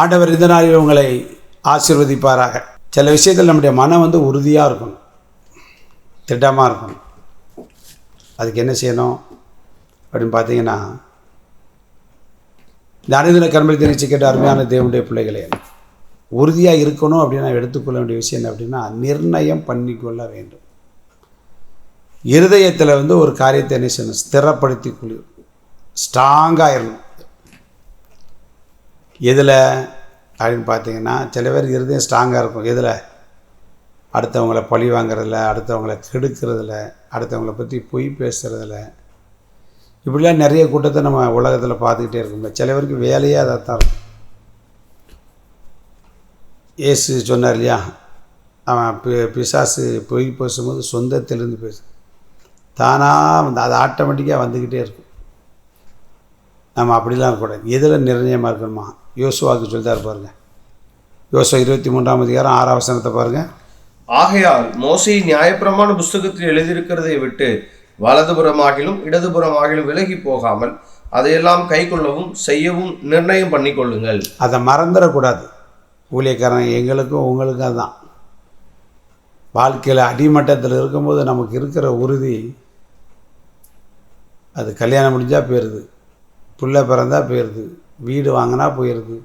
ஆண்டவர் இந்த நாளில் உங்களை ஆசிர்வதிப்பாராக. சில விஷயத்தில் நம்முடைய மனம் வந்து உறுதியாக இருக்கணும். திட்டமாக இருக்கணும். அதுக்கு என்ன செய்யணும்? அப்படின்னு பார்த்தீங்கன்னா இந்த அனுதின கர்மல் தெரிவிச்சு கேட்ட அருமையான தேவனுடைய பிள்ளைகளே உறுதியாக இருக்கணும் அப்படின்னு நான் எடுத்துக்கொள்ள வேண்டிய விஷயம் என்ன அப்படின்னா நிர்ணயம் பண்ணிக்கொள்ள வேண்டும். இருதயத்தில் வந்து ஒரு காரியத்தை என்ன செய்யணும்? ஸ்திரப்படுத்தி கொள்ளு. ஸ்ட்ராங்காக இருக்கணும் எதில் அப்படின்னு பார்த்தீங்கன்னா சில பேர் இருதயம் ஸ்ட்ராங்காக இருக்கும். எதில்? அடுத்தவங்கள பழி வாங்குறதுல அடுத்தவங்கள கெடுக்கிறதில்ல அடுத்தவங்கள பற்றி பொய் பேசுகிறதில்ல இப்படிலாம் நிறைய கூட்டத்தை நம்ம உலகத்தில் பார்த்துக்கிட்டே இருக்கோம்ல சில பேருக்கு வேலையே அதை தான் இருக்கும். ஏசு சொன்னார் இல்லையா? அவன் பி பிசாசு பொய் பேசும்போது சொந்தத்திலேருந்து பேசு. தானாக வந்து அது ஆட்டோமேட்டிக்காக வந்துக்கிட்டே இருக்கும். நம்ம அப்படிலாம் இருக்கக்கூடாது எதில் நிர்ணயமாக இருக்கணுமா? யோசுவாவுக்கு சொல்லிட்டாரு பாருங்க. யோசுவா இருபத்தி மூன்றாம் அதிகாரம் ஆறாம் வசனத்தை பாருங்கள் ஆகையால் மோசே நியாயப்பிரமாண புஸ்தகத்தில் எழுதியிருக்கிறதை விட்டு வலதுபுறமாகிலும் இடதுபுறமாகிலும் விலகி போகாமல் அதையெல்லாம் கைக்கொள்ளவும் செய்யவும் நிர்ணயம் பண்ணிக்கொள்ளுங்கள் அதை மறந்துடக்கூடாது. ஊழியக்காரன் எங்களுக்கும் உங்களுக்கும் அதுதான் வாழ்க்கையில் அடிமட்டத்தில் இருக்கும்போது நமக்கு இருக்கிற உறுதி அது கல்யாணம் முடிஞ்சால் போயிடுது பிள்ளை பிறந்தா போயிடுது வீடு வாங்கினா போயிடுது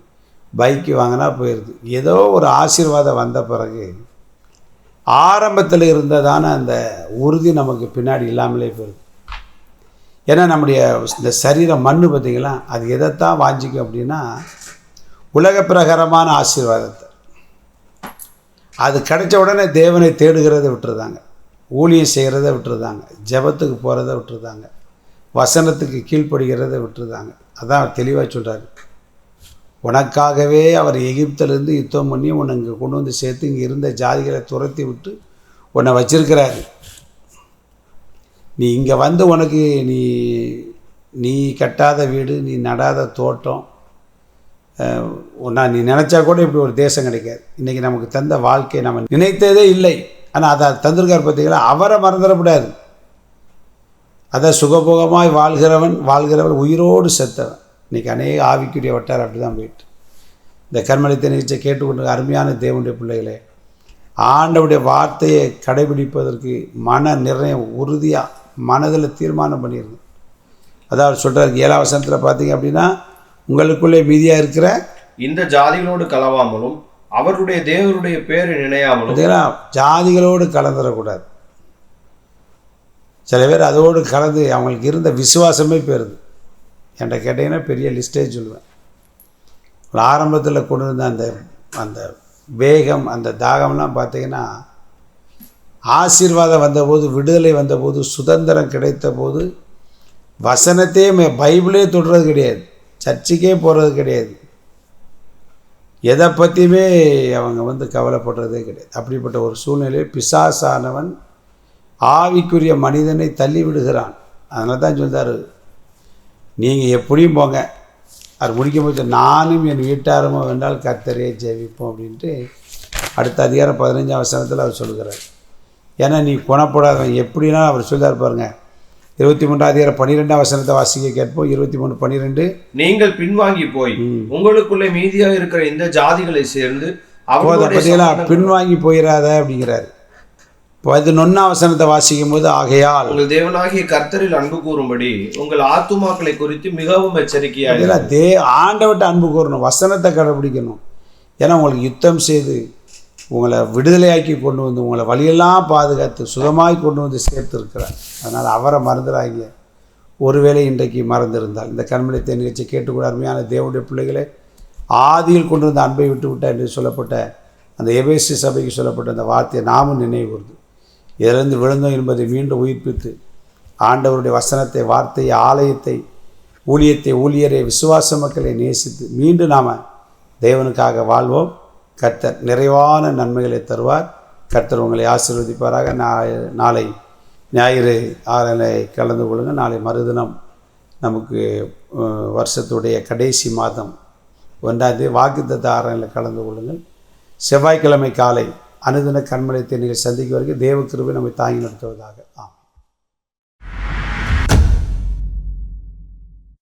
பைக்கு வாங்கினா போயிடுது ஏதோ ஒரு ஆசீர்வாதம் வந்த பிறகு ஆரம்பத்தில் இருந்ததான அந்த உறுதி நமக்கு பின்னாடி இல்லாமலே போயிடுது ஏன்னா நம்முடைய இந்த சரீரம் மண்ணு பார்த்தீங்களா? அது எதைத்தான் வாஞ்சிக்கும் அப்படின்னா உலக பிரகாரமான ஆசீர்வாதத்தை. அது கிடைச்ச உடனே தேவனை தேடுகிறத விட்டுருதாங்க. ஊழியம் செய்கிறத விட்டுருதாங்க. ஜெபத்துக்கு போகிறத விட்டுருதாங்க. வசனத்துக்கு கீழ்ப்படுகிறத விட்டுருதாங்க. அதான் தெளிவாக சொல்கிறாரு உனக்காகவே அவர் எகிப்திலிருந்து யுத்தம் பண்ணி உன்னை இங்கே கொண்டு வந்து சேர்த்து இங்கே இருந்த ஜாதிகளை துரத்தி விட்டு உன்னை வச்சிருக்கிறாரு. நீ இங்கே வந்து உனக்கு நீ நீ கட்டாத வீடு நீ நடாத தோட்டம். நான் நீ நினச்சா கூட இப்படி ஒரு தேசம் கிடைக்காது. இன்றைக்கி நமக்கு தந்த வாழ்க்கை நம்ம நினைத்ததே இல்லை. ஆனால் அதை தந்திருக்கார் பார்த்தீங்களா அவரை மறந்துடக்கூடாது. அதை சுகபோகமாய் வாழ்கிறவன் வாழ்கிறவன் உயிரோடு செத்தவன். இன்றைக்கி அநேக ஆவிக்குரிய வட்டார் அப்படி தான் போயிட்டு. இந்த கர்மலித்த நிகழ்ச்சியை கேட்டுக்கொண்டு அருமையான தேவனுடைய பிள்ளைகளே ஆண்டவுடைய வார்த்தையை கடைபிடிப்பதற்கு மன நிர்ணயம் உறுதியாக மனதில் தீர்மானம் பண்ணிடுங்க அதாவது சொல்கிறார் ஏழாம் வசனத்தில் பார்த்தீங்க அப்படின்னா உங்களுக்குள்ளே மீதியாக இருக்கிற இந்த ஜாதிகளோடு கலவாமலும் அவருடைய தேவருடைய பேரை நினையாமலும் ஜாதிகளோடு கலந்துடக்கூடாது சில பேர் அதோடு கலந்து அவங்களுக்கு இருந்த விசுவாசமே போயிருது. என்கிட்ட கேட்டிங்கன்னா பெரிய லிஸ்ட்டே சொல்லுவேன். ஆரம்பத்தில் கொண்டு வந்த அந்த அந்த வேகம் அந்த தாகம்லாம் பார்த்தீங்கன்னா ஆசீர்வாதம் வந்தபோது விடுதலை வந்தபோது சுதந்திரம் கிடைத்த போது வசனத்தையே பைபிளே தொடுறது கிடையாது. சர்ச்சுக்கே போகிறது கிடையாது. எதை பற்றியுமே அவங்க வந்து கவலைப்படுறதே கிடையாது. அப்படிப்பட்ட ஒரு சூழ்நிலையில் பிசாசானவன் ஆவிக்குரிய மனிதனை தள்ளி விடுகிறான். அதனால தான் சொல்றாரு நீங்கள் எப்படியும் போங்க. அவர் முடிக்கும் போது நானும் என் வீட்டாருமோ வேண்டால் கர்த்தரே ஜெபிப்போம் அப்படின்ட்டு அடுத்த அதிகாரம் பதினஞ்சாம் வசனத்தில் அவர் சொல்லுகிறார். ஏன்னா நீ குணப்படாதவன். எப்படின்னா அவர் சொல்றார் பாருங்க இருபத்தி மூன்றாம் அதிகாரம் பன்னிரெண்டாம் வசனத்தை வாசிக்க கேட்போம். இருபத்தி மூணு பன்னிரெண்டு. நீங்கள் பின்வாங்கி போய் உங்களுக்குள்ளே மீதியாக இருக்கிற இந்த ஜாதிகளை சேர்ந்து சமாதான- பின்வாங்கி போயிடாத அப்படிங்கிறாரு. பதினொன்றாம் வசனத்தை வாசிக்கும் போது ஆகையால் உங்கள் தேவனாகிய கர்த்தரில் அன்பு கூறும்படி உங்கள் ஆத்துமாக்களை குறித்து மிகவும் எச்சரிக்கையாக இதெல்லாம் தே ஆண்டவட்ட அன்பு கூறணும் வசனத்தை கடைபிடிக்கணும். ஏன்னா உங்களுக்கு யுத்தம் செய்து உங்களை விடுதலையாக்கி கொண்டு வந்து உங்களை வழியெல்லாம் பாதுகாத்து சுகமாய் கொண்டு வந்து சேர்த்துருக்கிறார். அதனால் அவரை மறந்துடாங்க ஒருவேளை இன்றைக்கு மறந்திருந்தால் இந்த கண்மணித்தை நிகழ்ச்சி கேட்டுக்கூட அருமையான தேவனுடைய பிள்ளைகளே ஆதியில் கொண்டு வந்த அன்பை விட்டு விட்டார் என்று சொல்லப்பட்ட அந்த எபேசி சபைக்கு சொல்லப்பட்ட அந்த வார்த்தையை நாமும் நினைவு கூர்ந்து இதிலிருந்து விழுந்தோம் என்பதை மீண்டும் உயிர்ப்பித்து ஆண்டவருடைய வசனத்தை வார்த்தை ஆலயத்தை ஊழியத்தை ஊழியரை விசுவாச மக்களை நேசித்து மீண்டும் நாம் தேவனுக்காக வாழ்வோம். கர்த்தர் நிறைவான நன்மைகளை தருவார். கர்த்தர் உங்களை ஆசீர்வதிப்பாராக. நாளை நாளை ஞாயிறு ஆலை கலந்து கொள்ளுங்கள். நாளை மறுதினம் நமக்கு வருஷத்துடைய கடைசி மாதம் ஒன்றாந்தேதி வாக்குத்த வாக்குத்தத்த கலந்து கொள்ளுங்கள். செவ்வாய்க்கிழமை காலை அனுதின கண்மலை தேனிகள் சந்திக்க வரைக்கும் தேவ கிருபை நம்மை தாங்கி நடத்துவதாக. ஆம்